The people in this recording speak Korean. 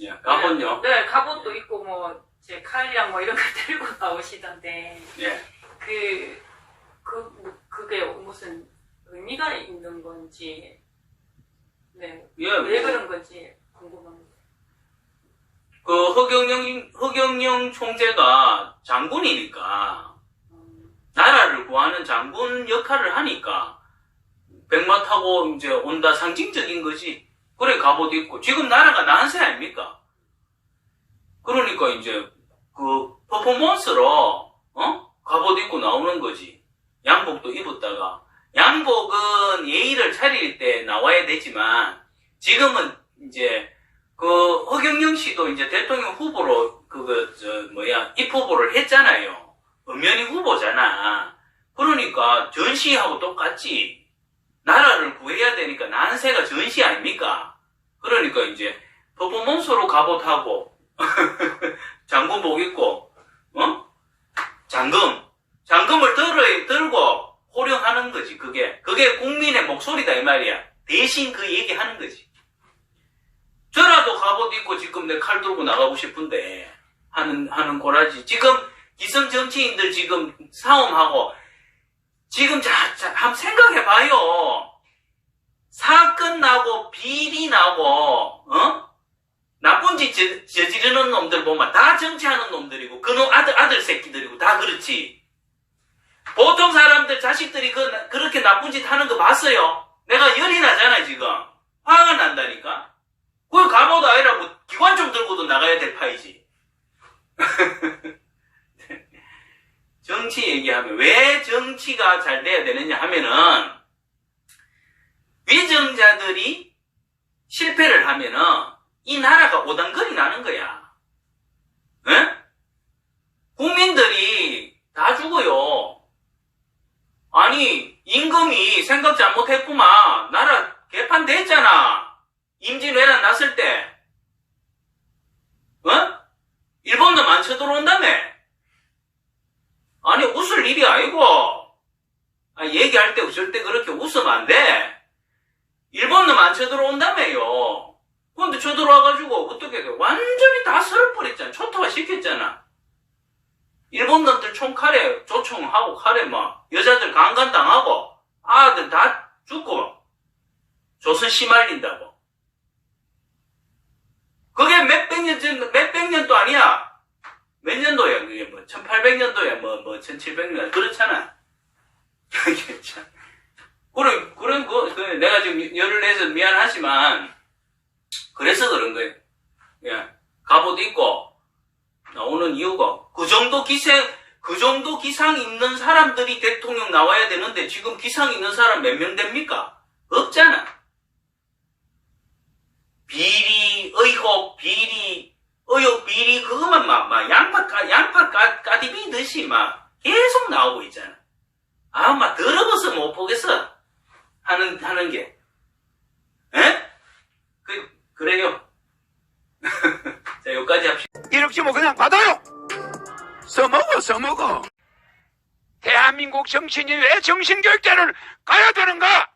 예, 갑옷요. 네, 갑옷도 있고 뭐 제 칼이랑 뭐 이런 거 들고 나오시던데 예. 그, 그, 뭐, 그게 무슨 의미가 있는 건지, 네, 예, 왜 뭐, 그런 건지 궁금합니다. 그 허경영 허경영 총재가 장군이니까 음, 나라를 구하는 장군 역할을 하니까 백마 타고 이제 온다 상징적인 거지. 그래 갑옷 입고 지금 나라가 난세 아닙니까? 그러니까 이제 그 퍼포먼스로 어 갑옷 입고 나오는 거지. 양복도 입었다가 양복은 예의를 차릴 때 나와야 되지만 지금은 이제 그 허경영 씨도 이제 대통령 후보로 그거 저 뭐야 입 후보를 했잖아요. 엄연히 후보잖아. 그러니까 전시하고 똑같지. 나라를 구해야 되니까 난세가 전시 아닙니까? 그러니까 이제 퍼포먼스로 갑옷하고 장군복 입고 어? 장금 장금을 들어 들고 호령하는 거지 그게 그게 국민의 목소리다 이 말이야. 대신 그 얘기하는 거지. 저라도 갑옷 입고 지금 내 칼 들고 나가고 싶은데 하는 하는 고라지. 지금 기성 정치인들 지금 싸움하고 지금 자, 자 한번 생각해 봐요. 사건 나고 비리 나고 어? 나쁜 짓 저- 저지르는 놈들 보면 다 정치하는 놈들이고 그놈 아들 아들 새끼들이고 다 그렇지. 보통 사람들 자식들이 그 나- 그렇게 나쁜 짓 하는 거 봤어요. 내가 열이 나잖아 지금. 화가 난다니까. 그걸 갑옷 아니라 뭐 기관총 들고도 나가야 될 파이지. 정치 얘기하면 왜 정치가 잘 돼야 되느냐 하면은 위정자들이 실패를 하면은 이 나라가 오당거리 나는 거야. 에? 국민들이 다 죽어요. 아니 임금이 생각 잘못했구만. 나라 개판 됐잖아. 임진왜란 났을 때. 어? 일본도 만쳐 들어온다며. 아니 웃을 일이 아니고 아, 얘기할 때 웃을 때 그렇게 웃으면 안 돼. 일본 놈 안 쳐들어온다며요. 근데 쳐들어와가지고 어떻게 돼? 완전히 다 쓸어버렸잖아. 초토화 시켰잖아. 일본 놈들 총칼에 조총하고 칼에 막 여자들 강간당하고 아들 다 죽고 조선 씨말린다고. 그게 몇백 년 전, 몇백 년도 아니야. 몇 년도야, 그게 뭐, 1800년도야, 뭐, 뭐, 1700년, 그렇잖아. 참. 그래, 그런 거, 그, 내가 지금 열을 내서 미안하지만, 그래서 그런 거예요. 예. 갑옷 입고, 나오는 이유가, 그 정도 기생, 그 정도 기상 있는 사람들이 대통령 나와야 되는데, 지금 기상 있는 사람 몇 명 됩니까? 없잖아. 비리, 의혹, 비리, 의혹, 비리, 그것만 막, 막, 양파, 까, 양파 까, 까디비듯이 막, 계속 나오고 있잖아. 아, 막, 더러워서 못 보겠어. 하는, 하는 게. 에? 그, 그래요. 자, 여기까지 합시다. 1억씩 뭐 그냥 받아요. 써먹어, 써먹어. 대한민국 정치인이 왜 정신교육대를 가야 되는가?